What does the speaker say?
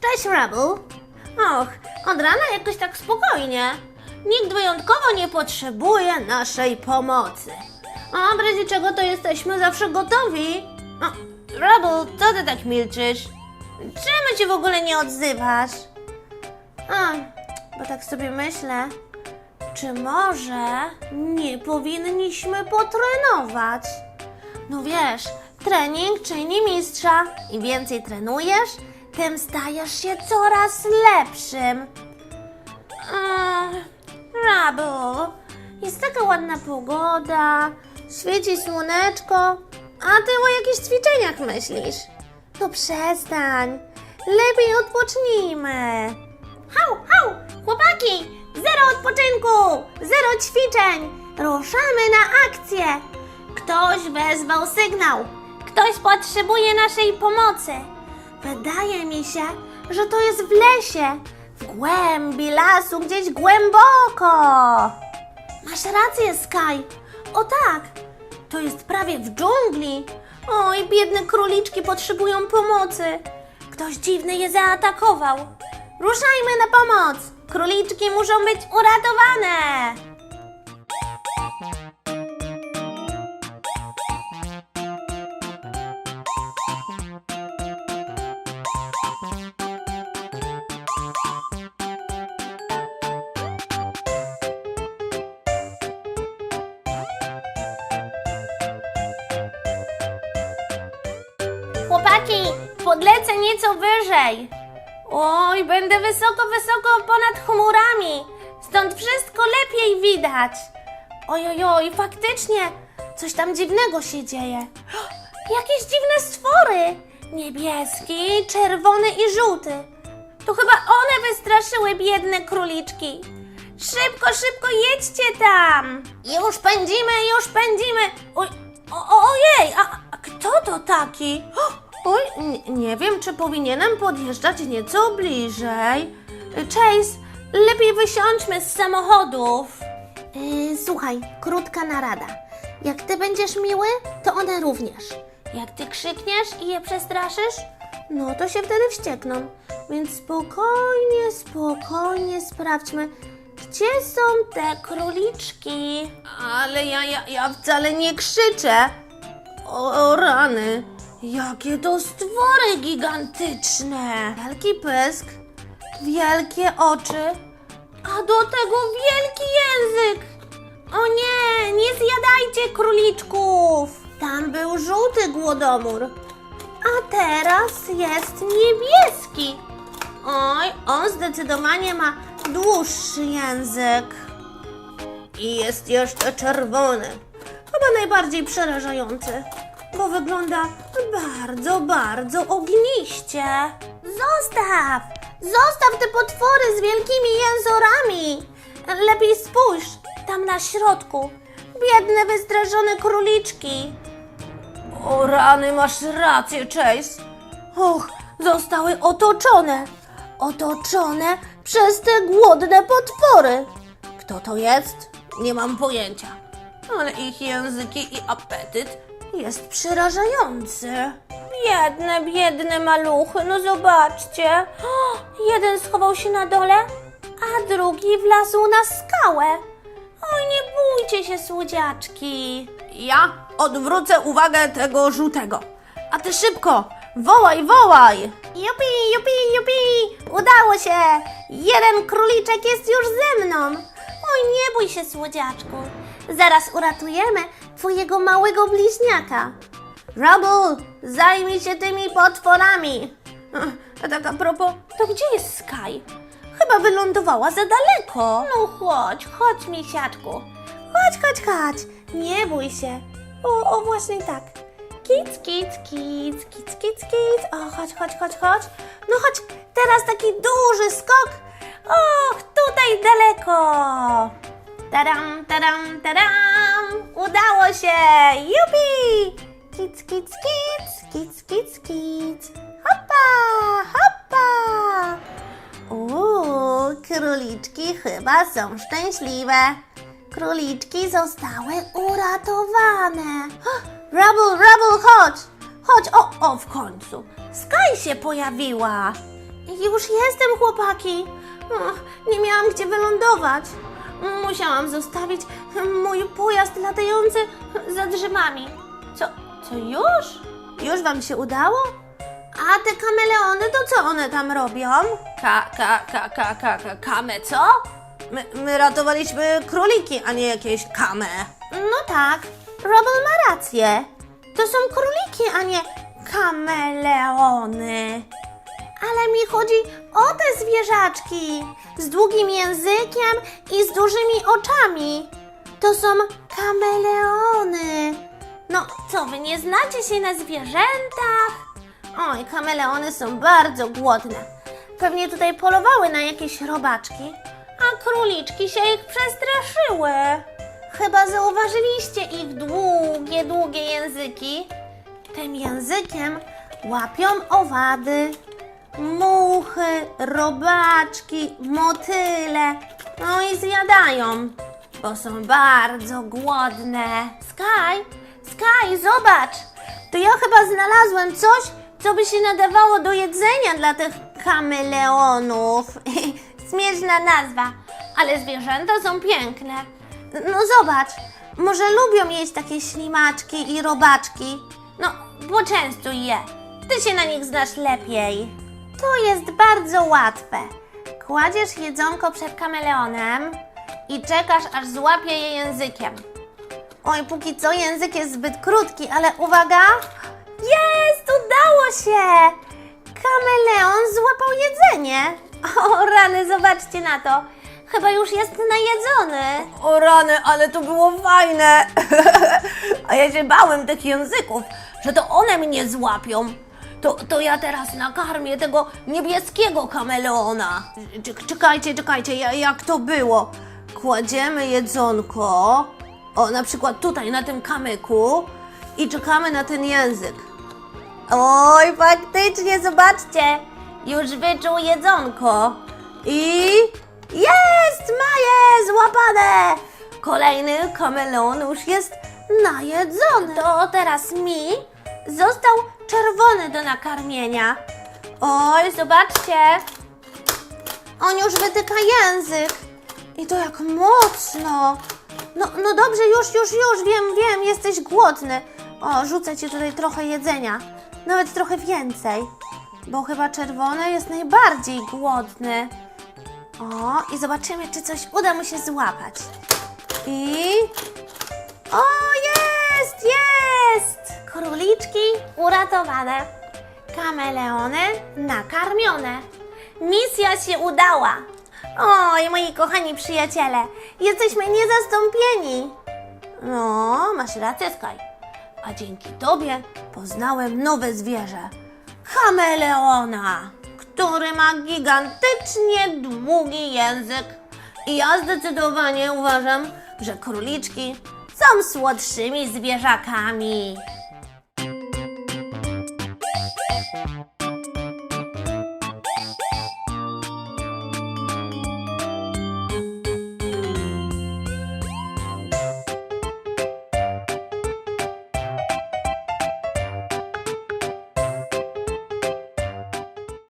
Cześć, Rebel. Och, od rana jakoś tak spokojnie. Nikt wyjątkowo nie potrzebuje naszej pomocy. A w razie czego to jesteśmy zawsze gotowi. O, Rebel, co ty tak milczysz? Czemu się w ogóle nie odzywasz? A, bo tak sobie myślę, czy może nie powinniśmy potrenować? No wiesz, trening czyni mistrza. Im więcej trenujesz, tym stajesz się coraz lepszym. Rabu, jest taka ładna pogoda, świeci słoneczko, a ty o jakichś ćwiczeniach myślisz? No przestań, lepiej odpocznijmy. Hał, hał, chłopaki, zero odpoczynku, zero ćwiczeń, ruszamy na akcję. Ktoś wezwał sygnał, ktoś potrzebuje naszej pomocy. Wydaje mi się, że to jest w lesie, w głębi lasu, gdzieś głęboko. Masz rację, Sky. O tak, to jest prawie w dżungli. Oj, biedne króliczki potrzebują pomocy. Ktoś dziwny je zaatakował. Ruszajmy na pomoc. Króliczki muszą być uratowane. Chłopaki, podlecę nieco wyżej. Oj, będę wysoko, wysoko ponad chmurami. Stąd wszystko lepiej widać. Oj, oj, oj, faktycznie coś tam dziwnego się dzieje. Jakieś dziwne stwory. Niebieski, czerwony i żółty. To chyba one wystraszyły biedne króliczki. Szybko, szybko jedźcie tam! Już pędzimy, już pędzimy! Oj, o, ojej, a, a kto to taki? Oj, nie, wiem, czy powinienem podjeżdżać nieco bliżej. Chase, lepiej wysiądźmy z samochodów. Yy, słuchaj, krótka narada. Jak ty będziesz miły, to one również. Jak ty krzykniesz i je przestraszysz, no to się wtedy wściekną. Więc spokojnie, spokojnie sprawdźmy, gdzie są te króliczki. Ale ja, ja, ja wcale nie krzyczę. O, o rany, jakie to stwory gigantyczne. Wielki pysk, wielkie oczy, a do tego wielki język. O nie, nie zjadajcie króliczków. Tam był żółty głodomór, a teraz jest niebieski. Oj, on zdecydowanie ma dłuższy język. I jest jeszcze czerwony. Chyba najbardziej przerażający, bo wygląda bardzo, bardzo ogniście. Zostaw! Zostaw te potwory z wielkimi jęzorami! Lepiej spójrz, tam na środku. Biedne, wystraszone króliczki. O rany, masz rację, Chase. Och, zostały otoczone. Otoczone przez te głodne potwory. Kto to jest? Nie mam pojęcia. Ale ich języki i apetyt jest przerażający. Biedne, biedne maluchy, no zobaczcie. O, jeden schował się na dole, a drugi wlazł na skałę. Oj, nie bójcie się, słodziaczki. Ja odwrócę uwagę tego żółtego. A ty szybko, wołaj, wołaj! Jupi, jupi, jupi! Udało się! Jeden króliczek jest już ze mną. Oj, nie bój się, słodziaczku. Zaraz uratujemy twojego małego bliźniaka. Rubble, zajmij się tymi potworami. A tak a propos, to gdzie jest Sky? Chyba wylądowała za daleko. No chodź, chodź, misiaczku. Chodź, chodź, chodź. Nie bój się. O, o właśnie tak. Kic, kic, kic, kic, kic, kic. O, chodź, chodź, chodź, chodź. No chodź, teraz taki duży skok. Och, tutaj daleko. Tadam, tadam, tadam. Udało się. Jupi. Kic, kic, kic, kic, kic, kic. Hopa, hopa. Uuu, króliczki chyba są szczęśliwe. Króliczki zostały uratowane. Rubble, Rubble, chodź! Chodź, o, o, w końcu. Sky się pojawiła. Już jestem, chłopaki. Nie miałam gdzie wylądować. Musiałam zostawić mój pojazd latający za drzewami. Co, co już? Już wam się udało? A te kameleony, to co one tam robią? Ka, ka, ka, ka, ka, ka kame, co? My, my ratowaliśmy króliki, a nie jakieś kame. No tak, Robel ma rację. To są króliki, a nie kameleony. Ale mi chodzi o te zwierzaczki z długim językiem i z dużymi oczami. To są kameleony. No, co wy nie znacie się na zwierzętach? Oj, kameleony są bardzo głodne. Pewnie tutaj polowały na jakieś robaczki, a króliczki się ich przestraszyły. Chyba zauważyliście ich długie, długie języki. Tym językiem łapią owady, muchy, robaczki, motyle. No i zjadają, bo są bardzo głodne. Sky, Sky, zobacz! To ja chyba znalazłem coś, co by się nadawało do jedzenia dla tych kameleonów. Śmieszna nazwa, ale zwierzęta są piękne. No zobacz, może lubią jeść takie ślimaczki i robaczki. No, poczęstuj je. Ty się na nich znasz lepiej. To jest bardzo łatwe. Kładziesz jedzonko przed kameleonem i czekasz, aż złapie je językiem. Oj, póki co język jest zbyt krótki, ale uwaga! Jest! Udało się! Kameleon złapał jedzenie. O rany, zobaczcie na to. Chyba już jest najedzony. O rany, ale to było fajne! A ja się bałem tych języków, że to one mnie złapią. To, to ja teraz nakarmię tego niebieskiego kameleona. Czek- Czekajcie, czekajcie, ja- jak to było? Kładziemy jedzonko, o na przykład tutaj na tym kamyku i czekamy na ten język. Oj, faktycznie, zobaczcie. Już wyczuł jedzonko. I jest! Ma je! Złapane! Kolejny kameleon już jest najedzony. To teraz mi został czerwony do nakarmienia. Oj, zobaczcie. On już wytyka język. I to jak mocno. No, no dobrze, już, już, już, wiem, wiem, jesteś głodny. O, rzucę ci tutaj trochę jedzenia. Nawet trochę więcej. Bo chyba czerwony jest najbardziej głodny. O, i zobaczymy, czy coś uda mu się złapać. I... O, jest, jest! Króliczki uratowane. Kameleony nakarmione. Misja się udała. Oj, moi kochani przyjaciele, jesteśmy niezastąpieni. No, masz rację, Sky. A dzięki tobie poznałem nowe zwierzę. Kameleona, który ma gigantycznie długi język. I ja zdecydowanie uważam, że króliczki są słodszymi zwierzakami. Adiós.